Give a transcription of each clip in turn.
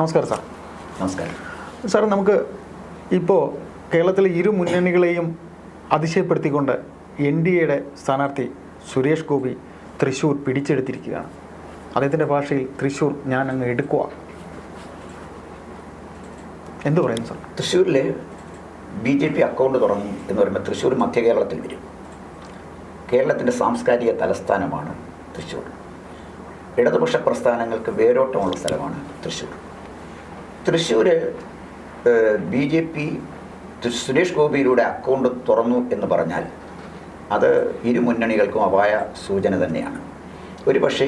നമസ്കാരം സാർ. നമസ്കാരം. സാർ നമുക്ക് ഇപ്പോൾ കേരളത്തിലെ ഇരു മുന്നണികളെയും അതിശയപ്പെടുത്തിക്കൊണ്ട് എൻ ഡി എയുടെ സ്ഥാനാർത്ഥി സുരേഷ് ഗോപി തൃശ്ശൂർ പിടിച്ചെടുത്തിരിക്കുകയാണ്. അദ്ദേഹത്തിന്റെ ഭാഷയിൽ തൃശ്ശൂർ ഞാൻ അങ്ങ് എടുക്കുക എന്തു പറയുന്നു സാർ? തൃശ്ശൂരിൽ ബി ജെ പി അക്കൗണ്ട് തുറന്നു എന്ന് പറയുമ്പോൾ തൃശ്ശൂർ മധ്യ കേരളത്തിൽ വരും. കേരളത്തിന്റെ സാംസ്കാരിക തലസ്ഥാനമാണ് തൃശ്ശൂർ ഇടതുപക്ഷ പ്രസ്ഥാനങ്ങൾക്ക് വേരോട്ടമുള്ള സ്ഥലമാണ് Thrissur Thrissur B J P Suresh ഗോപിയിലൂടെ account തുറന്നു എന്ന് പറഞ്ഞാൽ അത് ഇരു മുന്നണികൾക്കും അപായ സൂചന തന്നെയാണ്. ഒരു പക്ഷേ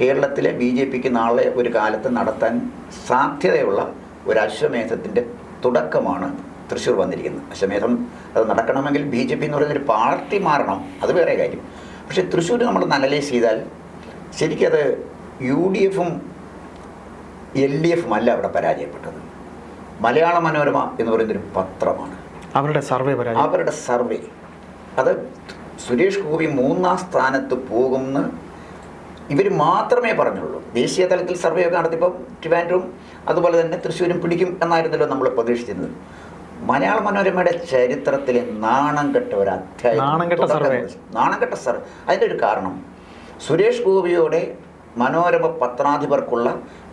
കേരളത്തിലെ ബി ജെ പിക്ക് നാളെ ഒരു കാലത്ത് നടത്താൻ സാധ്യതയുള്ള ഒരു അശ്വമേധത്തിന്റെ തുടക്കമാണ് തൃശ്ശൂർ വന്നിരിക്കുന്നത്. അശ്വമേധം അത് നടക്കണമെങ്കിൽ ബി ജെ പി എന്ന് പറയുന്നൊരു പാർട്ടി മാറണം അത് വേറെ കാര്യം. പക്ഷേ തൃശ്ശൂർ നമ്മൾ അനലൈസ് ചെയ്താൽ ശരിക്കും അത് യു ഡി എഫും എൽ ഡി എഫും അല്ല അവിടെ പരാജയപ്പെട്ടത്. മലയാള മനോരമ എന്ന് പറയുന്നൊരു പത്രമാണ്. അവരുടെ സർവേ അവരുടെ സർവേ. അത് സുരേഷ് ഗോപി മൂന്നാം സ്ഥാനത്ത് പോകുമെന്ന് ഇവർ മാത്രമേ പറഞ്ഞുള്ളൂ. ദേശീയ തലത്തിൽ സർവേ ഒക്കെ നടത്തിയപ്പോൾ ട്രിവാൻഡ്രവും അതുപോലെ തന്നെ തൃശ്ശൂരും പിടിക്കും എന്നായിരുന്നല്ലോ നമ്മൾ പ്രതീക്ഷിച്ചിരുന്നത്. മലയാള മനോരമയുടെ ചരിത്രത്തിലെ നാണം കെട്ട ഒരു അധ്യായം നാണം കെട്ട സർവേ. കുറിച്ചു. നാണം കെട്ട സർവേ. അതിന്റെ ഒരു കാരണം സുരേഷ് ഗോപിയോടെ മനോരമ പത്രാധിപർക്കുള്ള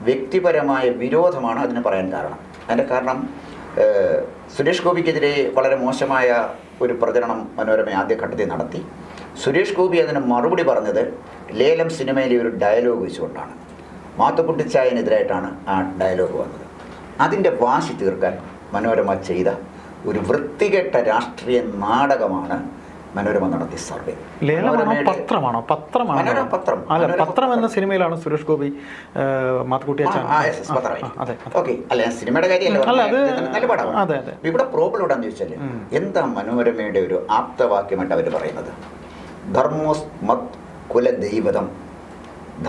വ്യക്തിപരമായ വിരോധമാണ് അതിന് പറയാൻ കാരണം. അതിന്റെ കാരണം സുരേഷ് ഗോപിക്കെതിരെ വളരെ മോശമായ ഒരു പ്രചരണം മനോരമ ആദ്യഘട്ടത്തിൽ നടത്തി. സുരേഷ് ഗോപി അതിന് മറുപടി പറഞ്ഞത് ലേലം സിനിമയിലെ ഒരു ഡയലോഗ് വെച്ചുകൊണ്ടാണ്. മാത്തുക്കുട്ടിച്ചായനെതിരായിട്ടാണ് ആ ഡയലോഗ് വന്നത്. അതിന്റെ വാശി തീർക്കാൻ മനോരമ ചെയ്ത ഒരു വൃത്തികെട്ട രാഷ്ട്രീയ നാടകമാണ് മനോരമ നടത്തിയ സർവേ. പത്രമാണോ? പത്രമാണോ? മനോരമ പത്രം. അല്ല പത്രം എന്ന സിനിമയിലാണ് സുരേഷ് ഗോപി മാത്തുക്കുട്ടി. അതെ. ഓക്കെ അല്ല സിനിമയുടെ കാര്യമല്ല അത് അതെ. ഇവിടെ പ്രോബ്ലം ഇവിടെന്ന് ചോദിച്ചാൽ എന്താ മനോരമയുടെ ഒരു ആപ്തവാക്യമായിട്ട് അവർ പറയുന്നത്? ധർമ്മോസ് മത് കുലദൈവതം.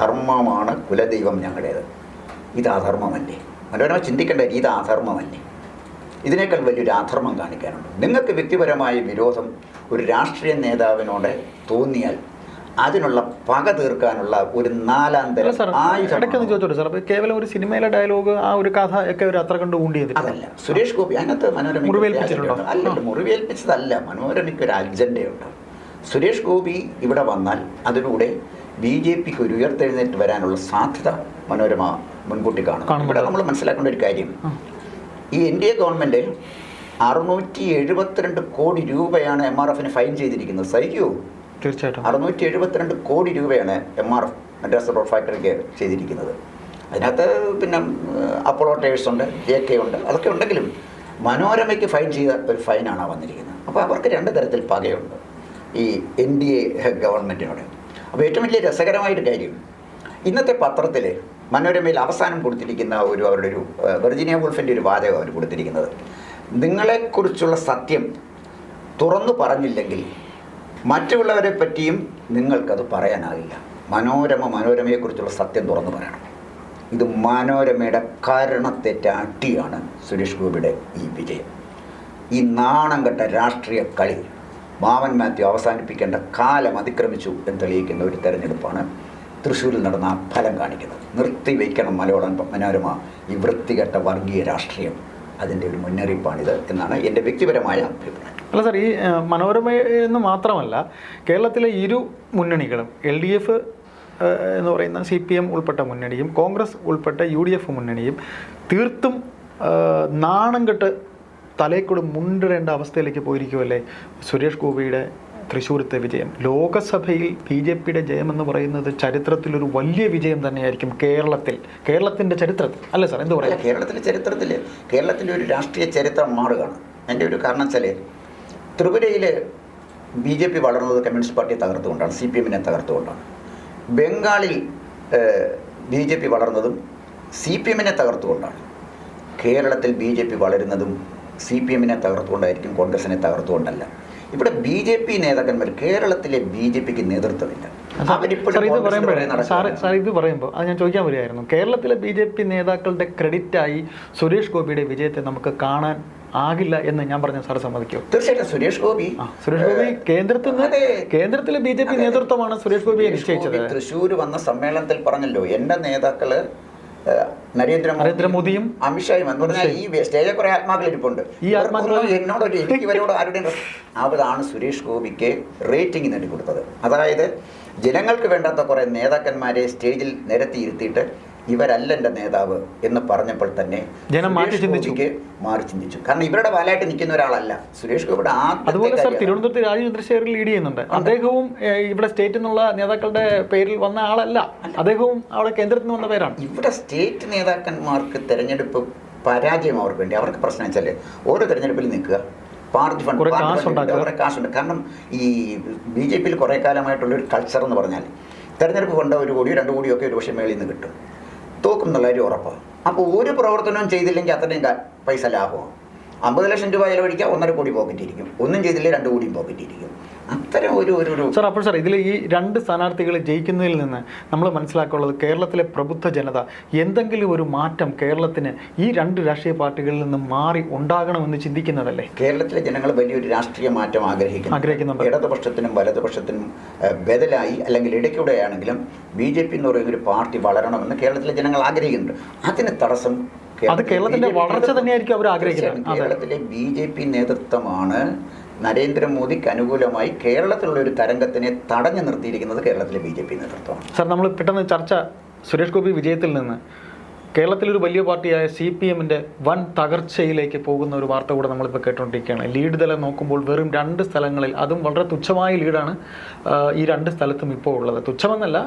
ധർമ്മമാണ് കുലദൈവം ഞങ്ങളുടേത്. ഇത് അധർമ്മമല്ലേ മനോരമ ചിന്തിക്കേണ്ട ഇത് അധർമ്മമല്ലേ ഇതിനേക്കാൾ വലിയൊരു അധർമ്മം കാണിക്കാനുണ്ട്. നിങ്ങൾക്ക് വ്യക്തിപരമായ വിരോധം ഒരു രാഷ്ട്രീയ നേതാവിനോട് തോന്നിയാൽ അതിനുള്ള പക തീർക്കാനുള്ള ഒരു നാലാം തരം ഇടയ്ക്കൊന്ന് ചോദിച്ചോട്ടെ സാർ കേവലം ഒരു സിനിമയിലെ ഡയലോഗ് ആ ഒരു കഥ ഒക്കെ ഒരു അത്ര കണ്ട് ഊണ്ടി അതല്ല സുരേഷ് ഗോപി അതിനകത്ത് മനോരമ? അല്ല മുറിവേൽപ്പിച്ചതല്ല. മനോരമയ്ക്ക് ഒരു അജണ്ടയുണ്ട് സുരേഷ് ഗോപി ഇവിടെ വന്നാൽ അതിലൂടെ ബി ജെ പിക്ക് ഒരു ഉയർത്തെഴുന്നേറ്റ് വരാനുള്ള സാധ്യത മനോരമ മുൻകൂട്ടി കാണും. ഇവിടെ നമ്മൾ മനസ്സിലാക്കേണ്ട ഒരു കാര്യം ഈ എൻ ഡി എ ഗവൺമെന്റ് അറുന്നൂറ്റി എഴുപത്തിരണ്ട് കോടി രൂപയാണ് എം ആർ എഫിന് ഫൈൻ ചെയ്തിരിക്കുന്നത്. സഹിക്കൂ. തീർച്ചയായിട്ടും. അറുന്നൂറ്റി എഴുപത്തിരണ്ട് കോടി രൂപയാണ് M R F Madras road ഫാക്ടറിക്ക് ചെയ്തിരിക്കുന്നത്. അതിനകത്ത് പിന്നെ അപ്പോളോ ടേഴ്സ് ഉണ്ട് ജെ കെ ഉണ്ട് അതൊക്കെ ഉണ്ടെങ്കിലും മനോരമയ്ക്ക് ഫൈൻ ചെയ്ത ഒരു ഫൈനാണ് വന്നിരിക്കുന്നത്. അപ്പോൾ അവർക്ക് രണ്ട് തരത്തിൽ പകയുണ്ട്. ഈ എൻ ഡി എ ഗവൺമെന്റിനോട് അപ്പോൾ ഏറ്റവും വലിയ രസകരമായൊരു കാര്യം ഇന്നത്തെ പത്രത്തിൽ മനോരമയിൽ അവസാനം കൊടുത്തിരിക്കുന്ന ഒരു അവരുടെ ഒരു വെർജിനിയ വെർജീനിയ ഒരു വാചകം അവർ കൊടുത്തിരിക്കുന്നത്. നിങ്ങളെക്കുറിച്ചുള്ള സത്യം തുറന്നു പറഞ്ഞില്ലെങ്കിൽ മറ്റുള്ളവരെ പറ്റിയും നിങ്ങൾക്കത് പറയാനാകില്ല. മനോരമ മനോരമയെക്കുറിച്ചുള്ള സത്യം തുറന്നു പറയണം. ഇത് മനോരമയുടെ കാരണത്തെറ്റ അട്ടിയാണ് സുരേഷ് ഗോപിയുടെ ഈ വിജയം. ഈ നാണം കെട്ട രാഷ്ട്രീയ കളി മാമൻ മാത്യു അവസാനിപ്പിക്കേണ്ട കാലം അതിക്രമിച്ചു എന്ന് തെളിയിക്കുന്ന ഒരു തെരഞ്ഞെടുപ്പാണ് തൃശ്ശൂരിൽ നടന്ന ഫലം കാണിക്കുന്നത്. നിർത്തി വയ്ക്കണം മലയാളം മനോരമ ഈ വൃത്തികെട്ട വർഗീയ രാഷ്ട്രീയം. അതിന്റെ ഒരു മുന്നറിയിപ്പാണിത് എന്നാണ് എന്റെ വ്യക്തിപരമായ അഭിപ്രായം. അല്ല സാർ ഈ മനോരമ എന്ന് മാത്രമല്ല കേരളത്തിലെ ഇരു മുന്നണികളും എൽ ഡി എഫ് എന്ന് പറയുന്ന സി പി എം ഉൾപ്പെട്ട മുന്നണിയും കോൺഗ്രസ് ഉൾപ്പെട്ട യു ഡി എഫ് മുന്നണിയും തീർത്തും നാണം കെട്ട് തലേക്കൂടെ മുണ്ടിടേണ്ട അവസ്ഥയിലേക്ക് പോയിരിക്കുമല്ലേ സുരേഷ് ഗോപിയുടെ തൃശ്ശൂരത്തെ വിജയം. ലോകസഭയിൽ ബി ജെ പിയുടെ ജയം എന്ന് പറയുന്നത് ചരിത്രത്തിലൊരു വലിയ വിജയം തന്നെയായിരിക്കും കേരളത്തിൽ. കേരളത്തിന്റെ ചരിത്രത്തിൽ. അല്ല സാർ എന്ത് പറയാം? കേരളത്തിലെ ചരിത്രത്തിൽ കേരളത്തിന്റെ ഒരു രാഷ്ട്രീയ ചരിത്രം മാറുകയാണ്. എന്റെ ഒരു കാരണം വെച്ചാൽ ത്രിപുരയിൽ ബി ജെ പി വളർന്നത് കമ്മ്യൂണിസ്റ്റ് പാർട്ടിയെ തകർത്തുകൊണ്ടാണ് സി പി എമ്മിനെ തകർത്തുകൊണ്ടാണ്. ബംഗാളിൽ ബി ജെ പി വളർന്നതും സി പി എമ്മിനെ തകർത്തുകൊണ്ടാണ്. കേരളത്തിൽ ബി ജെ പി വളരുന്നതും സി പി എമ്മിനെ തകർത്തുകൊണ്ടായിരിക്കും കോൺഗ്രസിനെ തകർത്തുകൊണ്ടല്ല. ഇവിടെ ബി ജെ പി നേതാക്കന്മാർ കേരളത്തിലെ ബി ജെ പിക്ക് നേതൃത്വമില്ല. സാർ ഇത് പറയുമ്പോൾ അത് ഞാൻ ചോദിക്കാൻ വരികയായിരുന്നു. കേരളത്തിലെ ബി ജെ പി നേതാക്കളുടെ ക്രെഡിറ്റായി സുരേഷ് ഗോപിയുടെ വിജയത്തെ നമുക്ക് കാണാൻ ആകില്ല എന്ന് ഞാൻ പറഞ്ഞ സാർ സമ്മതിക്കും? തീർച്ചയായിട്ടും സുരേഷ് ഗോപി. സുരേഷ് ഗോപി കേന്ദ്രത്തിൽ നിന്ന് കേന്ദ്രത്തിലെ ബി ജെ പി നേതൃത്വമാണ് സുരേഷ് ഗോപിയെ നിശ്ചയിച്ചത്. തൃശ്ശൂർ വന്ന സമ്മേളനത്തിൽ പറഞ്ഞല്ലോ എന്റെ നേതാക്കൾ നരേന്ദ്രമോദി നരേന്ദ്രമോദിയും അമിത്ഷായും എന്ന് പറഞ്ഞാൽ ഈ സ്റ്റേജിൽ കുറെ ആത്മാക്കൾ ഇരിപ്പുണ്ട് ഈ ആത്മാക്കളോട് ഇവർക്കൊന്നും എന്നോട് ഒരു- എനിക്ക് ഇവരോട് ആരുടെ അതാണ് സുരേഷ് ഗോപിക്ക് റേറ്റിംഗ് നേടിക്കൊടുത്തത്. അതായത് ജനങ്ങൾക്ക് വേണ്ടാത്ത കുറെ നേതാക്കന്മാരെ സ്റ്റേജിൽ നിരത്തിയിരുത്തിയിട്ട് ഇവരല്ല എന്റെ നേതാവ് എന്ന് പറഞ്ഞപ്പോൾ തന്നെ ജനം ചിന്തിച്ചു. മാറി ചിന്തിച്ചു. കാരണം ഇവരുടെ വാലായിട്ട് നിൽക്കുന്ന ഒരാളല്ല. സുരേഷ് ഗോപിയുടെ അതുപോലെ സർ തിരുവനന്തപുരത്ത് ലീഡ് ചെയ്യുന്നുണ്ട്. അദ്ദേഹവും ഇവിടെ സ്റ്റേറ്റിൽ നിന്നുള്ള നേതാക്കളുടെ പേരിൽ വന്ന ആളല്ല. അദ്ദേഹവും അവിടെ കേന്ദ്രത്തിൽ നിന്ന് വന്ന പേരാണ്. ഇവിടെ സ്റ്റേറ്റ് നേതാക്കന്മാർക്ക് തെരഞ്ഞെടുപ്പ് പരാജയം അവർക്ക് വേണ്ടി. അവർക്ക് പ്രശ്നം വെച്ചാൽ ഓരോ തെരഞ്ഞെടുപ്പിൽ നിൽക്കുക. പാർട്ടി ഫണ്ട് കുറെ കാശുണ്ട്. കാരണം ഈ ബി ജെ പിയിൽ കുറേ കാലമായിട്ടുള്ള ഒരു കൾച്ചർ എന്ന് പറഞ്ഞാൽ തെരഞ്ഞെടുപ്പ് ഫണ്ട് ഒരു കോടിയോ രണ്ട് കോടിയോ ഒക്കെ ഒരു പക്ഷേ മേളിൽ നിന്ന് കിട്ടും. തോക്കും എന്നുള്ള കാര്യം ഉറപ്പാണ് അപ്പോൾ ഒരു പ്രവർത്തനവും ചെയ്തില്ലെങ്കിൽ അത്രയും പൈസ ലാഭമാണ് അമ്പത് ലക്ഷം രൂപ ചിലവഴിക്കുക ഒന്നര കോടി പോക്കറ്റിരിക്കും. ഒന്നും ചെയ്തില്ലെങ്കിൽ രണ്ട് കോടിയും പോക്കറ്റിരിക്കും. അത്തരം ഒരു ഒരു സർ അപ്പോൾ സാർ ഇതിൽ ഈ രണ്ട് സ്ഥാനാർത്ഥികൾ ജയിക്കുന്നതിൽ നിന്ന് നമ്മൾ മനസ്സിലാക്കാനുള്ളത് കേരളത്തിലെ പ്രബുദ്ധ ജനത എന്തെങ്കിലും ഒരു മാറ്റം കേരളത്തിന് ഈ രണ്ട് രാഷ്ട്രീയ പാർട്ടികളിൽ നിന്ന് മാറി ഉണ്ടാകണമെന്ന് ചിന്തിക്കുന്നതല്ലേ കേരളത്തിലെ ജനങ്ങൾ വലിയൊരു രാഷ്ട്രീയ മാറ്റം ആഗ്രഹിക്കുന്നു ആഗ്രഹിക്കുന്നുണ്ട്. ഇടതുപക്ഷത്തിനും വലതുപക്ഷത്തിനും ബദലായി അല്ലെങ്കിൽ ഇടയ്ക്കൂടെയാണെങ്കിലും ബി ജെ പി എന്ന് പറയുന്ന ഒരു പാർട്ടി വളരണമെന്ന് കേരളത്തിലെ ജനങ്ങൾ ആഗ്രഹിക്കുന്നുണ്ട് അതിന് തടസ്സം അത് കേരളത്തിന്റെ വളർച്ച തന്നെയായിരിക്കും അവർ ആഗ്രഹിക്കുന്നത്. കേരളത്തിലെ ബി ജെ പി നേതൃത്വമാണ് നരേന്ദ്രമോദിക്ക് അനുകൂലമായി കേരളത്തിലുള്ള ഒരു തരംഗത്തിനെ തടഞ്ഞു നിർത്തിയിരിക്കുന്നത് കേരളത്തിലെ ബി ജെ പി നേതൃത്വമാണ്. സാർ നമ്മൾ പെട്ടെന്ന് ചർച്ച സുരേഷ് ഗോപി വിജയത്തിൽ നിന്ന് കേരളത്തിലൊരു വലിയ പാർട്ടിയായ സി പി എമ്മിന്റെ വൻ തകർച്ചയിലേക്ക് പോകുന്ന ഒരു വാർത്ത കൂടെ നമ്മളിപ്പോൾ കേട്ടുകൊണ്ടിരിക്കുകയാണ് ലീഡ് തലം നോക്കുമ്പോൾ വെറും രണ്ട് സ്ഥലങ്ങളിൽ അതും വളരെ തുച്ഛമായ ലീഡാണ് ഈ രണ്ട് സ്ഥലത്തും ഇപ്പോൾ ഉള്ളത്. തുച്ഛമെന്നല്ല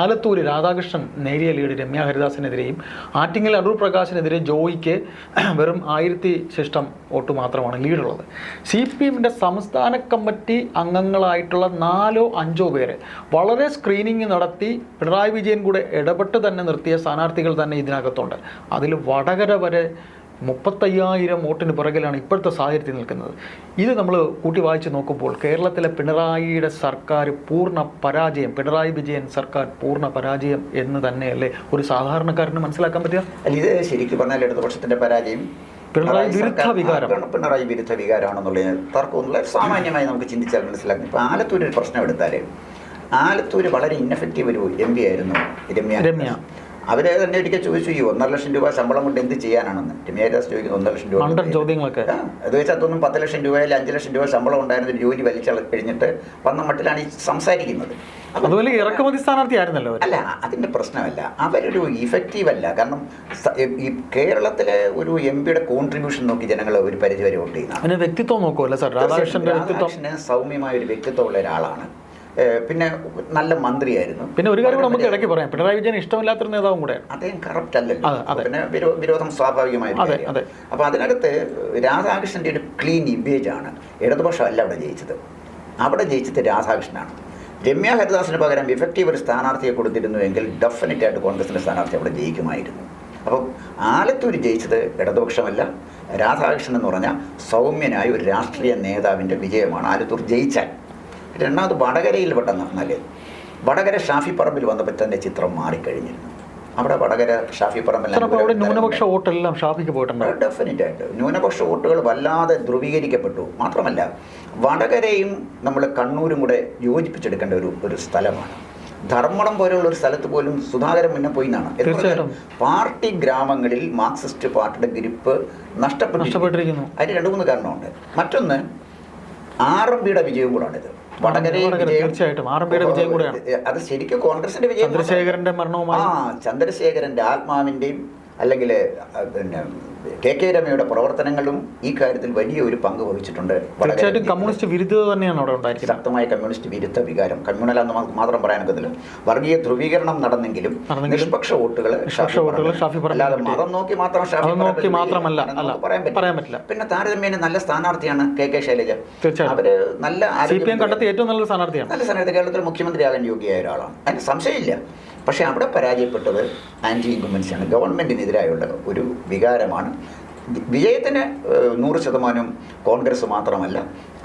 ആലത്തൂർ രാധാകൃഷ്ണൻ നേരിയ ലീഡ് രമ്യ ഹരിദാസിനെതിരെയും ആറ്റിങ്ങൽ അടൂർ പ്രകാശിനെതിരെ ജോയിക്ക് വെറും ആയിരത്തി ശിഷ്ടം വോട്ട് മാത്രമാണ് ലീഡുള്ളത്. സി പി എമ്മിന്റെ സംസ്ഥാന കമ്മിറ്റി അംഗങ്ങളായിട്ടുള്ള നാലോ അഞ്ചോ പേര് വളരെ സ്ക്രീനിങ് നടത്തി പിണറായി വിജയൻ കൂടെ ഇടപെട്ട് തന്നെ നിർത്തിയ സ്ഥാനാർത്ഥികൾ തന്നെ ഇതിനകത്തുണ്ട്. അതിൽ വടകര വരെ മുപ്പത്തയ്യായിരം വോട്ടിന് പിറകിലാണ് ഇപ്പോഴത്തെ സാഹചര്യത്തിൽ നിൽക്കുന്നത്. ഇത് നമ്മൾ കൂട്ടി വായിച്ച് നോക്കുമ്പോൾ കേരളത്തിലെ പിണറായിയുടെ സർക്കാർ പൂർണ പരാജയം പിണറായി വിജയൻ സർക്കാർ പൂർണ പരാജയം എന്ന് തന്നെയല്ലേ ഒരു സാധാരണക്കാരന് മനസ്സിലാക്കാൻ പറ്റുക? അല്ല ഇത് ശരിക്കും പറഞ്ഞാൽ ഇടതുപക്ഷത്തിന്റെ പരാജയം. പിണറായി വിരുദ്ധ വികാരം. പിണറായി വിരുദ്ധ വികാരമാണെന്നുള്ളത് തർക്കമൊന്നുമില്ല. സാമാന്യമായി നമുക്ക് ചിന്തിച്ചാൽ മനസ്സിലാക്കും. ഇപ്പോൾ ആലത്തൂരിൽ പ്രശ്നം എടുത്താൽ ആലത്തൂർ വളരെ ഇന്നഫക്റ്റീവ് ഒരു എം പി ആയിരുന്നു രമ്യ. രമ്യ. അവരെ തന്നെ ഒരിക്കൽ ചോദിച്ചു ഈ ഒന്നര ലക്ഷം രൂപ ശമ്പളം കൊണ്ട് എന്ത് ചെയ്യാനാണെന്ന്? രമ്യ ഹരിദാസ് ചോദിക്കുന്നത് ഒന്നര ലക്ഷം രൂപ ചോദ്യങ്ങളൊക്കെ. അത് വെച്ചാൽ അതൊന്നും പത്ത് ലക്ഷം രൂപ അല്ലെങ്കിൽ അഞ്ച് ലക്ഷം രൂപ ശമ്പളം ഉണ്ടായിരുന്ന ജോലി വലിച്ച കഴിഞ്ഞിട്ട് വന്ന മട്ടിലാണ് ഈ സംസാരിക്കുന്നത്. അതുപോലെ ഇറക്കുമതി സ്ഥാനാർത്ഥി ആയിരുന്നല്ലോ അല്ല അതിന്റെ പ്രശ്നമല്ല. അവരൊരു ഇഫക്റ്റീവ് അല്ല. കാരണം ഈ കേരളത്തിലെ ഒരു എം പിയുടെ കോൺട്രിബ്യൂഷൻ നോക്കി ജനങ്ങൾ ഒരു പരിധി വരെ വോട്ട് ചെയ്യുന്നതാണ് വ്യക്തിത്വം നോക്കുമല്ലോ സാർ? രാധാകൃഷ്ണൻ സൗമ്യമായ ഒരു വ്യക്തിത്വമുള്ള ഒരാളാണ്. പിന്നെ നല്ല മന്ത്രിയായിരുന്നു. പിന്നെ ഒരു കാര്യം നമുക്ക് ഇടയ്ക്ക് പറയാം. പിണറായി വിജയൻ ഇഷ്ടമില്ലാത്തൊരു നേതാവും കൂടെ അദ്ദേഹം കറപ്റ്റ് അല്ലല്ലോ. പിന്നെ വിരോധം സ്വാഭാവികമായി. അപ്പോൾ അതിനകത്ത് രാധാകൃഷ്ണന്റെ ഒരു ക്ലീൻ ഇമേജ് ആണ്. ഇടതുപക്ഷം അല്ല അവിടെ ജയിച്ചത്. അവിടെ ജയിച്ചത് രാധാകൃഷ്ണനാണ്. രമ്യ ഹരിദാസിന് പകരം ഇഫക്റ്റീവ് ഒരു സ്ഥാനാർത്ഥിയെ കൊടുത്തിരുന്നുവെങ്കിൽ ഡെഫിനറ്റ് ആയിട്ട് കോൺഗ്രസിന്റെ സ്ഥാനാർത്ഥി അവിടെ ജയിക്കുമായിരുന്നു. അപ്പം ആലത്തൂർ ജയിച്ചത് ഇടതുപക്ഷമല്ല. രാധാകൃഷ്ണൻ എന്ന് പറഞ്ഞ സൗമ്യനായ ഒരു രാഷ്ട്രീയ നേതാവിന്റെ വിജയമാണ് ആലത്തൂർ ജയിച്ചാൽ. രണ്ടാമത് വടകരയിൽ പെട്ടെന്ന് പറഞ്ഞാൽ വടകര ഷാഫി പറമ്പിൽ വന്നപ്പോൾ തന്നെ ചിത്രം മാറിക്കഴിഞ്ഞിരുന്നു. അവിടെ വടകര ഷാഫി പറമ്പിൽ ന്യൂനപക്ഷ വോട്ടെല്ലാം ഷാഫിക്ക് പോയിട്ടുണ്ട്. ഡെഫിനറ്റ് ആയിട്ട് ന്യൂനപക്ഷ വോട്ടുകൾ വല്ലാതെ ധ്രുവീകരിക്കപ്പെട്ടു. മാത്രമല്ല വടകരയും നമ്മൾ കണ്ണൂരും കൂടെ യോജിപ്പിച്ചെടുക്കേണ്ട ഒരു ഒരു സ്ഥലമാണ്. ധർമ്മടം പോലെയുള്ള ഒരു സ്ഥലത്ത് പോലും സുധാകരൻ മുന്നേ പോയി എന്നാണ്. പാർട്ടി ഗ്രാമങ്ങളിൽ മാർക്സിസ്റ്റ് പാർട്ടിയുടെ ഗ്രിപ്പ് നഷ്ടപ്പെട്ടു നഷ്ടപ്പെട്ടിരിക്കുന്നു. അതിന് രണ്ട് മൂന്ന് കാരണമുണ്ട്. മറ്റൊന്ന് ആർ എം പിയുടെ വിജയവും കൂടാണിത്. തീർച്ചയായിട്ടും. വിജയം കൂടെയാണ്. അത് ശരിക്കും കോൺഗ്രസിന്റെ വിജയം ചന്ദ്രശേഖരന്റെ മരണവുമായി ആ ചന്ദ്രശേഖരന്റെ ആത്മാവിന്റെയും അല്ലെങ്കിൽ പിന്നെ കെ കെ രമയുടെ പ്രവർത്തനങ്ങളും ഈ കാര്യത്തിൽ വലിയ ഒരു പങ്ക് വഹിച്ചിട്ടുണ്ട്. തീർച്ചയായിട്ടും കമ്മ്യൂണിസ്റ്റ് വിരുദ്ധത തന്നെയാണ് അവിടെ ഉണ്ടായിരിക്കുന്നത്. ശക്തമായ കമ്മ്യൂണിസ്റ്റ് വിരുദ്ധ വികാരം. കമ്മ്യൂണൽ എന്ന് മാത്രം മാത്രം പറയാനൊക്കത്തില്ല വർഗീയ ധ്രുവീകരണം നടന്നെങ്കിലും നിഷ്പക്ഷ വോട്ടുകൾ അല്ലാതെ മതം നോക്കി മാത്രം നോക്കി മാത്രമല്ല, പറയാൻ പറ്റില്ല. പറയാൻ. പിന്നെ താരതമ്യേന നല്ല സ്ഥാനാർത്ഥിയാണ് കെ കെ ശൈലജ. അവർ നല്ല ഏറ്റവും നല്ല സ്ഥാനാർത്ഥിയാണ്. നല്ല സ്ഥാനാർത്ഥി കേരളത്തിൽ മുഖ്യമന്ത്രിയാകാൻ യോഗ്യയായ ഒരാളാണ്. അതിന് സംശയമില്ല. പക്ഷേ അവിടെ പരാജയപ്പെട്ടത് ആന്റി ഇൻകുമെൻസിയാണ് ഗവൺമെന്റിനെതിരായുള്ള ഒരു വികാരമാണ്. വിജയത്തിന് നൂറ് ശതമാനം കോൺഗ്രസ് മാത്രമല്ല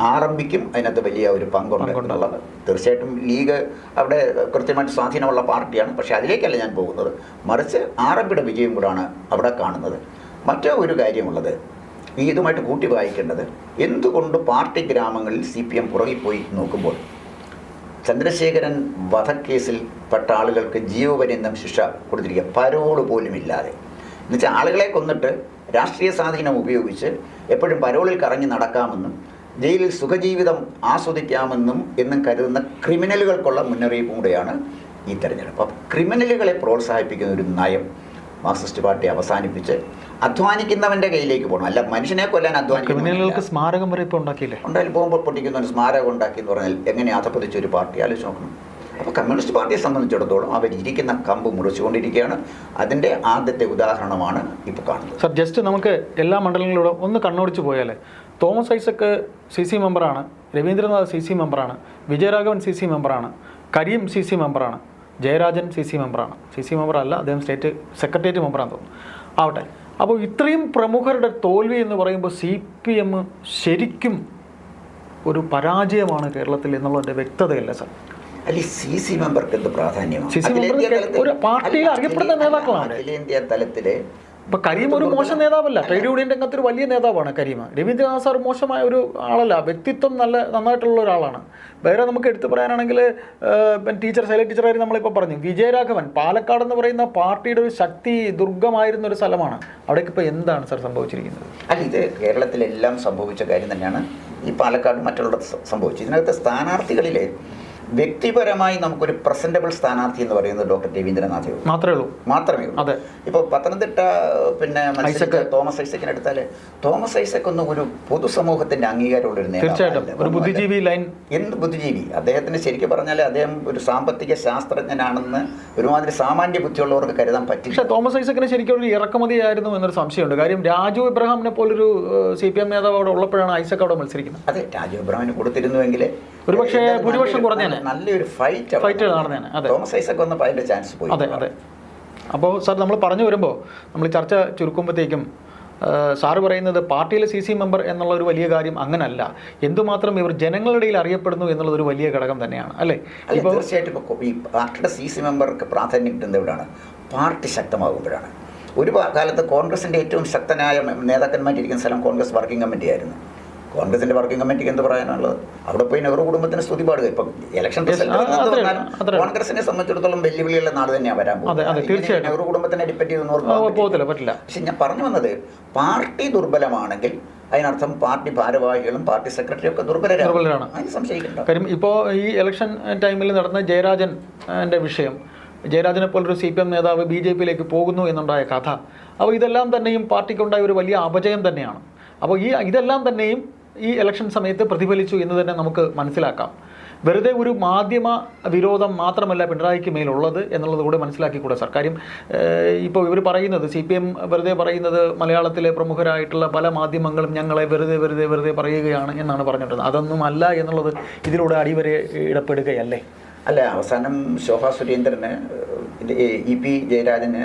ആർ എം പിക്കും അതിനകത്ത് വലിയ ഒരു പങ്കുണ്ട്. എന്നുള്ളത് തീർച്ചയായിട്ടും ലീഗ് അവിടെ കൃത്യമായിട്ട് സ്വാധീനമുള്ള പാർട്ടിയാണ്. പക്ഷേ അതിലേക്കല്ല ഞാൻ പോകുന്നത്. മറിച്ച് ആർ എം പിയുടെ വിജയം കൂടാണ് അവിടെ കാണുന്നത്. മറ്റേ ഒരു കാര്യമുള്ളത് ഈ ഇതുമായിട്ട് കൂട്ടി വായിക്കേണ്ടത് എന്തുകൊണ്ട് പാർട്ടി ഗ്രാമങ്ങളിൽ സി പി എം പുറകിൽ പോയി നോക്കുമ്പോൾ ചന്ദ്രശേഖരൻ വധക്കേസിൽ പെട്ട ആളുകൾക്ക് ജീവപര്യന്തം ശിക്ഷ കൊടുത്തിരിക്കുക. പരോൾ പോലും ഇല്ലാതെ എന്നുവെച്ചാൽ ആളുകളെ കൊന്നിട്ട് രാഷ്ട്രീയ സ്വാധീനം ഉപയോഗിച്ച് എപ്പോഴും പരോളിൽ കറങ്ങി നടക്കാമെന്നും ജയിലിൽ സുഖജീവിതം ആസ്വദിക്കാമെന്നും എന്നും കരുതുന്ന ക്രിമിനലുകൾക്കുള്ള മുന്നറിയിപ്പും കൂടെയാണ് ഈ തെരഞ്ഞെടുപ്പ്. ക്രിമിനലുകളെ പ്രോത്സാഹിപ്പിക്കുന്ന ഒരു നയം മാർക്സിസ്റ്റ് പാർട്ടി അവസാനിപ്പിച്ച് അധ്വാനിക്കുന്നവന്റെ കയ്യിലേക്ക് പോകണം. അല്ല മനുഷ്യനെ കൊല്ലാൻ അധ്വാനിക്കുന്നവർക്ക്. സ്മാരകം വരെ ഇപ്പോൾ ഉണ്ടാക്കിയില്ലേ? ഉണ്ടായാലും പോകുമ്പോൾ പൊട്ടിക്കുന്ന ഒരു സ്മാരകം ഉണ്ടാക്കി എന്ന് പറഞ്ഞാൽ എങ്ങനെ അധപ്പതിച്ച ഒരു പാർട്ടി? ആലോചിച്ച് നോക്കണം. അപ്പോൾ കമ്മ്യൂണിസ്റ്റ് പാർട്ടിയെ സംബന്ധിച്ചിടത്തോളം അവർ ഇരിക്കുന്ന കമ്പ് മുറിച്ചുകൊണ്ടിരിക്കുകയാണ്. അതിന്റെ ആദ്യത്തെ ഉദാഹരണമാണ് ഇപ്പോൾ കാണുന്നത്. സർ ജസ്റ്റ് നമുക്ക് എല്ലാ മണ്ഡലങ്ങളിലൂടെ ഒന്ന് കണ്ണോടിച്ച് പോയാലേ. തോമസ് ഐസക്ക് സി സി മെമ്പറാണ് രവീന്ദ്രനാഥ് സി സി മെമ്പറാണ് വിജയരാഘവൻ സി സി മെമ്പറാണ് കരീം സി സി മെമ്പറാണ്. ജയരാജൻ സി സി മെമ്പറാണ്. സി സി മെമ്പർ അല്ല അദ്ദേഹം സ്റ്റേറ്റ് സെക്രട്ടേറിയറ്റ് മെമ്പറാണ് തോന്നുന്നു. ആവട്ടെ. അപ്പോൾ ഇത്രയും പ്രമുഖരുടെ തോൽവി എന്ന് പറയുമ്പോൾ സി പി എം ശരിക്കും ഒരു പരാജയമാണ് കേരളത്തിൽ എന്നുള്ളതിന്റെ വ്യക്തതയല്ല സർ. അല്ലെ സി സി മെമ്പർക്ക് എന്ത് പ്രാധാന്യമാണ്? ഒരു പാർട്ടിയിൽ അറിയപ്പെടുന്ന നേതാക്കളാണ്. അഖിലേന്ത്യാ തലത്തിലെ ഇപ്പൊ കരീം ഒരു മോശം നേതാവല്ല. ട്രേഡ് യൂണിയൻ രംഗത്ത് ഒരു വലിയ നേതാവാണ് കരീമ രവീന്ദ്രനാഥ് സാർ മോശമായ ഒരു ആളല്ല. വ്യക്തിത്വം നല്ല നന്നായിട്ടുള്ള ഒരാളാണ്. വേറെ നമുക്ക് എടുത്തു പറയാനാണെങ്കിൽ ടീച്ചർ ശൈല ടീച്ചറായി നമ്മളിപ്പോൾ പറഞ്ഞു. വിജയരാഘവൻ പാലക്കാട് എന്ന് പറയുന്ന പാർട്ടിയുടെ ഒരു ശക്തി ദുർഗമായിരുന്ന ഒരു സ്ഥലമാണ്. അവിടേക്ക് ഇപ്പോൾ എന്താണ് സാർ സംഭവിച്ചിരിക്കുന്നത്? അല്ല ഇത് കേരളത്തിലെല്ലാം സംഭവിച്ച കാര്യം തന്നെയാണ്. ഈ പാലക്കാട് മറ്റുള്ള സംഭവിച്ചത് ഇതിനകത്ത് സ്ഥാനാർത്ഥികളിലെ വ്യക്തിപരമായി നമുക്കൊരു പ്രസന്റബിൾ സ്ഥാനാർത്ഥി എന്ന് പറയുന്നത് ഡോക്ടർ രവീന്ദ്രനാഥ് മാത്രമേ ഉള്ളൂ. മാത്രമേ ഉള്ളൂ. അതെ. ഇപ്പോൾ പത്തനംതിട്ട പിന്നെ ഐസക്ക്. തോമസ് ഐസക്കിനെ എടുത്താൽ തോമസ് ഐസക് ഒന്നും ഒരു പൊതുസമൂഹത്തിന്റെ അംഗീകാരമുള്ള ഒരു തീർച്ചയായിട്ടും. ഒരു ബുദ്ധിജീവി ലൈൻ. എന്ത് ബുദ്ധിജീവി? അദ്ദേഹത്തിന് ശരിക്കും പറഞ്ഞാൽ അദ്ദേഹം ഒരു സാമ്പത്തിക ശാസ്ത്രജ്ഞനാണെന്ന് ഒരുമാതിരി സാമാന്യ ബുദ്ധിയുള്ളവർക്ക് കരുതാൻ പറ്റില്ല. പക്ഷേ തോമസ് ഐസക്കിന് ശരിക്കും ഒരു ഇറക്കുമതിയായിരുന്നു എന്നൊരു സംശയമുണ്ട്. കാര്യം രാജു ഇബ്രഹാമിനെ പോലൊരു സി പി എം നേതാവ് അവിടെ ഉള്ളപ്പോഴാണ് ഐസക് അവിടെ മത്സരിക്കുന്നത്. അതെ രാജു ഇബ്രാഹിമിന് കൊടുത്തിരുന്നുവെങ്കിൽ ഒരുപക്ഷെ ഭൂരിപക്ഷം കുറഞ്ഞാണ് കുറഞ്ഞേനെ. നല്ലൊരു ഫൈറ്റ് ഫൈറ്റ് നടന്നതാണ് അതെ. തോമസ് ഐസക് വന്നപ്പോൾ അതിന്റെ ചാൻസ് പോയി. അതെ അതെ. അപ്പോൾ സാർ നമ്മൾ പറഞ്ഞു വരുമ്പോൾ നമ്മൾ ചർച്ച ചുരുക്കുമ്പോഴത്തേക്കും സാറ് പറയുന്നത് പാർട്ടിയിലെ സി സി മെമ്പർ എന്നുള്ള ഒരു വലിയ കാര്യം അങ്ങനല്ല. എന്തുമാത്രം ഇവർ ജനങ്ങളുടെ ഇടയിൽ അറിയപ്പെടുന്നു എന്നുള്ളത് ഒരു വലിയ ഘടകം തന്നെയാണ് അല്ലേ? ഇപ്പോൾ തീർച്ചയായിട്ടും ഇപ്പോൾ ഈ പാർട്ടിയുടെ സി സി മെമ്പർക്ക് പ്രാധാന്യം കിട്ടുന്നത് എവിടെയാണ് പാർട്ടി ശക്തമാകുമ്പോഴാണ്. ഒരു കാലത്ത് കോൺഗ്രസിന്റെ ഏറ്റവും ശക്തനായ നേതാക്കന്മാരിരിക്കുന്ന സ്ഥലം കോൺഗ്രസ് വർക്കിംഗ് കമ്മിറ്റി ആയിരുന്നു കോൺഗ്രസിന്റെ വർക്കിംഗ് കമ്മിറ്റിക്ക് എന്ത് പറയാനുള്ളത്? അവിടെ പോയി നെഹ്റു കുടുംബത്തിന് സ്തുതി പാടുക. ഇപ്പം ഇലക്ഷൻ. കോൺഗ്രസിനെ സംബന്ധിച്ചിടത്തോളം വെല്ലുവിളിയുള്ള നാട് തന്നെയാണ് വരാൻ തീർച്ചയായിട്ടും. നെഹ്റു കുടുംബത്തിനെ ഡിപ്പെൻഡ് ചെയ്യുന്നവർക്ക് പറ്റില്ല. പക്ഷെ ഞാൻ പറഞ്ഞു വന്നത് പാർട്ടി ദുർബലമാണെങ്കിൽ അതിനർത്ഥം പാർട്ടി ഭാരവാഹികളും പാർട്ടി സെക്രട്ടറിയും ഒക്കെ ദുർബലരാണ്. അതിന് സംശയിക്കേണ്ട. കാര്യം ഇപ്പോൾ ഈ ഇലക്ഷൻ ടൈമിൽ നടന്ന ജയരാജൻ വിഷയം ജയരാജനെ പോലൊരു സി പി എം നേതാവ് ബി ജെ പിയിലേക്ക് പോകുന്നു എന്നുണ്ടായ കഥ അപ്പോൾ ഇതെല്ലാം തന്നെയും പാർട്ടിക്കുണ്ടായ ഒരു വലിയ അപജയം തന്നെയാണ്. അപ്പോൾ ഈ ഇതെല്ലാം തന്നെയും ഈ ഇലക്ഷൻ സമയത്ത് പ്രതിഫലിച്ചു എന്ന് തന്നെ നമുക്ക് മനസ്സിലാക്കാം. വെറുതെ ഒരു മാധ്യമ വിരോധം മാത്രമല്ല പിണറായിക്ക് മേലുള്ളത് എന്നുള്ളത് കൂടെ മനസ്സിലാക്കിക്കൂടെ സാർ? കാര്യം ഇപ്പോൾ ഇവർ പറയുന്നത് സി പി എം വെറുതെ പറയുന്നത് മലയാളത്തിലെ പ്രമുഖരായിട്ടുള്ള പല മാധ്യമങ്ങളും ഞങ്ങളെ വെറുതെ വെറുതെ വെറുതെ പറയുകയാണ് എന്നാണ് പറഞ്ഞിട്ടുള്ളത്. അതൊന്നും അല്ല എന്നുള്ളത് ഇതിലൂടെ അടിവരെ ഇടപെടുകയല്ലേ അല്ല അവസാനം ശോഭാ സുരേന്ദ്രന് ഇ പി ജയരാജന്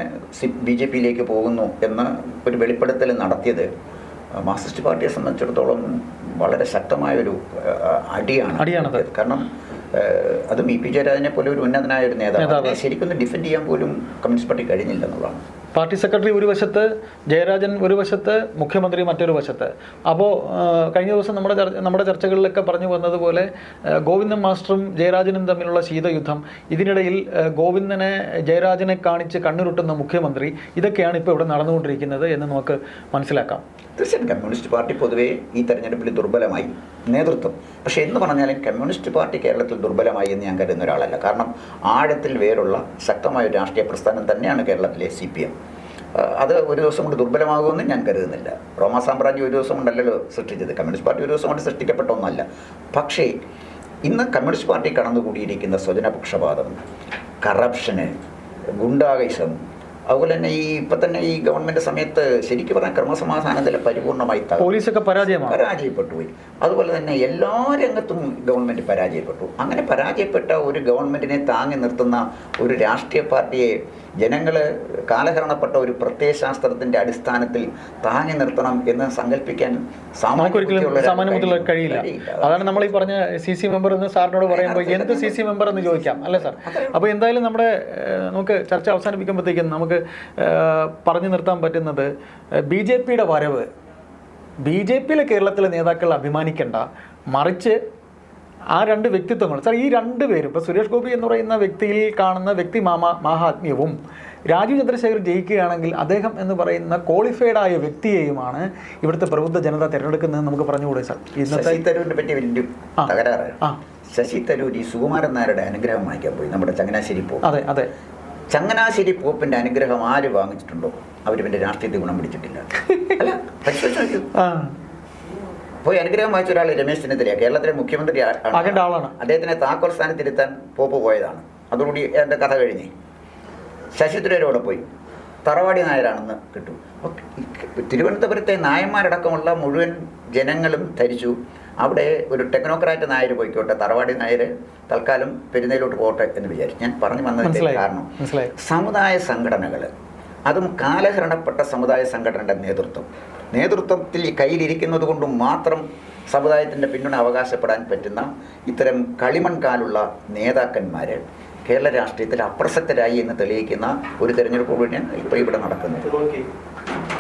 ബി ജെ പിയിലേക്ക് പോകുന്നു എന്ന് ഒരു വെളിപ്പെടുത്തൽ നടത്തിയത് മാർക്സിസ്റ്റ് പാർട്ടിയെ സംബന്ധിച്ചിടത്തോളം വളരെ ശക്തമായൊരു ഒരു അടിയാണ് അടിയാണത്. കാരണം അതും ഇ പി ജയരാജനെ പോലെ ഒരു ഉന്നതനായ ഒരു നേതാവ്. ശരിക്കും ഡിഫെൻഡ് ചെയ്യാൻ പോലും കമ്മ്യൂണിസ്റ്റ് പാർട്ടി കഴിഞ്ഞില്ല എന്നുള്ളതാണ് പാർട്ടി സെക്രട്ടറി ഒരു വശത്ത് ജയരാജൻ ഒരു വശത്ത് മുഖ്യമന്ത്രി മറ്റൊരു വശത്ത്. അപ്പോൾ കഴിഞ്ഞ ദിവസം നമ്മുടെ നമ്മുടെ ചർച്ചകളിലൊക്കെ പറഞ്ഞു വന്നതുപോലെ ഗോവിന്ദൻ മാസ്റ്ററും ജയരാജനും തമ്മിലുള്ള ശീതയുദ്ധം ഇതിനിടയിൽ ഗോവിന്ദനെ ജയരാജനെ കാണിച്ച് കണ്ണുരുട്ടുന്ന മുഖ്യമന്ത്രി ഇതൊക്കെയാണ് ഇപ്പോൾ ഇവിടെ നടന്നുകൊണ്ടിരിക്കുന്നത് എന്ന് നമുക്ക് മനസ്സിലാക്കാം. തീർച്ചയായും കമ്മ്യൂണിസ്റ്റ് പാർട്ടി പൊതുവേ ഈ തെരഞ്ഞെടുപ്പിൽ ദുർബലമായി നേതൃത്വം. പക്ഷേ എന്ന് പറഞ്ഞാലും കമ്മ്യൂണിസ്റ്റ് പാർട്ടി കേരളത്തിൽ ദുർബലമായി എന്ന് ഞാൻ കരുതുന്ന ഒരാളല്ല. കാരണം ആഴത്തിൽ വേരുള്ള ശക്തമായ ഒരു രാഷ്ട്രീയ പ്രസ്ഥാനം തന്നെയാണ് കേരളത്തിലെ സി പി എം. അത് ഒരു ദിവസം കൊണ്ട് ദുർബലമാകുമെന്ന് ഞാൻ കരുതുന്നില്ല. റോമാ സാമ്രാജ്യം ഒരു ദിവസം കൊണ്ടല്ലല്ലോ സൃഷ്ടിച്ചത്. കമ്മ്യൂണിസ്റ്റ് പാർട്ടി ഒരു ദിവസം കൊണ്ട് സൃഷ്ടിക്കപ്പെട്ട ഒന്നല്ല. പക്ഷേ ഇന്ന് കമ്മ്യൂണിസ്റ്റ് പാർട്ടി കടന്നുകൂടിയിരിക്കുന്ന സ്വജനപക്ഷപാതം കറപ്ഷന് ഗുണ്ടാകൈസം അതുപോലെ തന്നെ ഈ ഇപ്പൊ തന്നെ ഈ ഗവൺമെന്റ് സമയത്ത് ശരിക്കും പറഞ്ഞാൽ ക്രമസമാധാനത്തിൽ പരിപൂർണമായി. പോലീസൊക്കെ പരാജയമാണ് പരാജയപ്പെട്ടു പോയി അതുപോലെ തന്നെ എല്ലാ രംഗത്തും ഗവൺമെന്റ് പരാജയപ്പെട്ടു. അങ്ങനെ പരാജയപ്പെട്ട ഒരു ഗവൺമെന്റിനെ താങ്ങി നിർത്തുന്ന ഒരു രാഷ്ട്രീയ പാർട്ടിയെ ജനങ്ങൾ കാലഹരണപ്പെട്ട ഒരു പ്രത്യയശാസ്ത്രത്തിന്റെ അടിസ്ഥാനത്തിൽ താങ്ങി നിർത്തണം എന്ന് സങ്കല്പിക്കാൻ ഒരാൾക്ക് കഴിയില്ല. അതാണ് നമ്മൾ ഈ പറഞ്ഞ സി സി മെമ്പർ എന്ന് സാറിനോട് പറയുമ്പോൾ എന്ത് സി സി മെമ്പർ എന്ന് ചോദിക്കാം അല്ലേ സാർ? അപ്പോൾ എന്തായാലും നമ്മുടെ നമുക്ക് ചർച്ച അവസാനിപ്പിക്കുമ്പോഴത്തേക്കും നമുക്ക് ഏഹ്, പറഞ്ഞു നിർത്താൻ പറ്റുന്നത് ബി ജെ പിയുടെ വരവ്. ബി ജെ പിയിലെ കേരളത്തിലെ നേതാക്കൾ അഭിമാനിക്കേണ്ട. മറിച്ച് ആ രണ്ട് വ്യക്തിത്വങ്ങൾ സാർ ഈ രണ്ട് പേരും ഇപ്പോൾ സുരേഷ് ഗോപി എന്ന് പറയുന്ന വ്യക്തിയിൽ കാണുന്ന വ്യക്തി മാമാ മാഹാത്മ്യവും രാജീവ് ചന്ദ്രശേഖർ ജയിക്കുകയാണെങ്കിൽ അദ്ദേഹം എന്ന് പറയുന്ന ക്വാളിഫൈഡ് ആയ വ്യക്തിയെയുമാണ് ഇവിടുത്തെ പ്രബുദ്ധ ജനത തിരഞ്ഞെടുക്കുന്നത് നമുക്ക് പറഞ്ഞുകൂടെ സാർ? ശശി തരൂരിനെ പറ്റി വലിയ തകരാറ്. ശശി തരൂർ ഈ സുകുമാരൻ നായരുടെ അനുഗ്രഹം വാങ്ങിക്കാൻ പോയി നമ്മുടെ ചങ്ങനാശ്ശേരി പോകും അതെ അതെ. ചങ്ങനാശ്ശേരി പോപ്പിന്റെ അനുഗ്രഹം ആര് വാങ്ങിച്ചിട്ടുണ്ടോ? അവർ പിന്നെ രാഷ്ട്രീയത്തിൽ ഗുണം പിടിച്ചിട്ടില്ല. അല്ല പരിശോധിച്ച് പോയി അനുഗ്രഹം വായിച്ച ഒരാൾ രമേശ് ചെന്നിത്തലയാണ്. കേരളത്തിലെ മുഖ്യമന്ത്രി. ആളാണ്. അദ്ദേഹത്തിനെ താക്കോൽ സ്ഥാനത്തിരുത്താൻ പോപ്പ് പോയതാണ്. അതോടുകൂടി എന്റെ കഥ കഴിഞ്ഞ്. ശശി തരൂരോടെ പോയി. തറവാടി നായരാണെന്ന് കിട്ടും. തിരുവനന്തപുരത്തെ നായന്മാരടക്കമുള്ള മുഴുവൻ ജനങ്ങളും ധരിച്ചു. അവിടെ ഒരു ടെക്നോക്രാറ്റ് നായർ പോയിക്കോട്ടെ തറവാടി നായർ തൽക്കാലം പെരുന്നയിലോട്ട് പോകട്ടെ എന്ന് വിചാരിച്ചു. ഞാൻ പറഞ്ഞു വന്നതിന്റെ കാരണം സമുദായ സംഘടനകൾ അതും കാലഹരണപ്പെട്ട സമുദായ സംഘടനയുടെ നേതൃത്വം. നേതൃത്വത്തിൽ ഈ കയ്യിലിരിക്കുന്നത് കൊണ്ട് മാത്രം സമുദായത്തിന്റെ പിന്തുണ അവകാശപ്പെടാൻ പറ്റുന്ന ഇത്തരം കളിമൺ കാലുള്ള നേതാക്കന്മാർ കേരള രാഷ്ട്രീയത്തിൽ അപ്രസക്തരായി എന്ന് തെളിയിക്കുന്ന ഒരു തെരഞ്ഞെടുപ്പ് കൂടിയാണ് ഇപ്പോൾ ഇവിടെ നടക്കുന്നത്.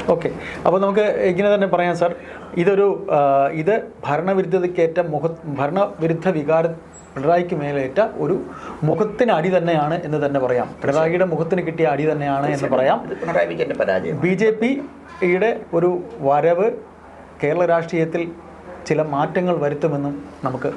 ഓക്കെ അപ്പോൾ നമുക്ക് ഇങ്ങനെ തന്നെ പറയാം സാർ ഇതൊരു ഇത് ഭരണവിരുദ്ധതയ്ക്കേറ്റ മുഖ ഭരണവിരുദ്ധ വികാര പിണറായിക്ക് മേലേറ്റ ഒരു മുഖത്തിന് അടി തന്നെയാണ് എന്ന് തന്നെ പറയാം. പിണറായിയുടെ മുഖത്തിന് കിട്ടിയ അടി തന്നെയാണ് എന്ന് പറയാം. പിണറായി വിജയന്റെ പരാജയം ബി ജെ പിയുടെ ഒരു വരവ് കേരള രാഷ്ട്രീയത്തിൽ ചില മാറ്റങ്ങൾ വരുത്തുമെന്നും നമുക്ക്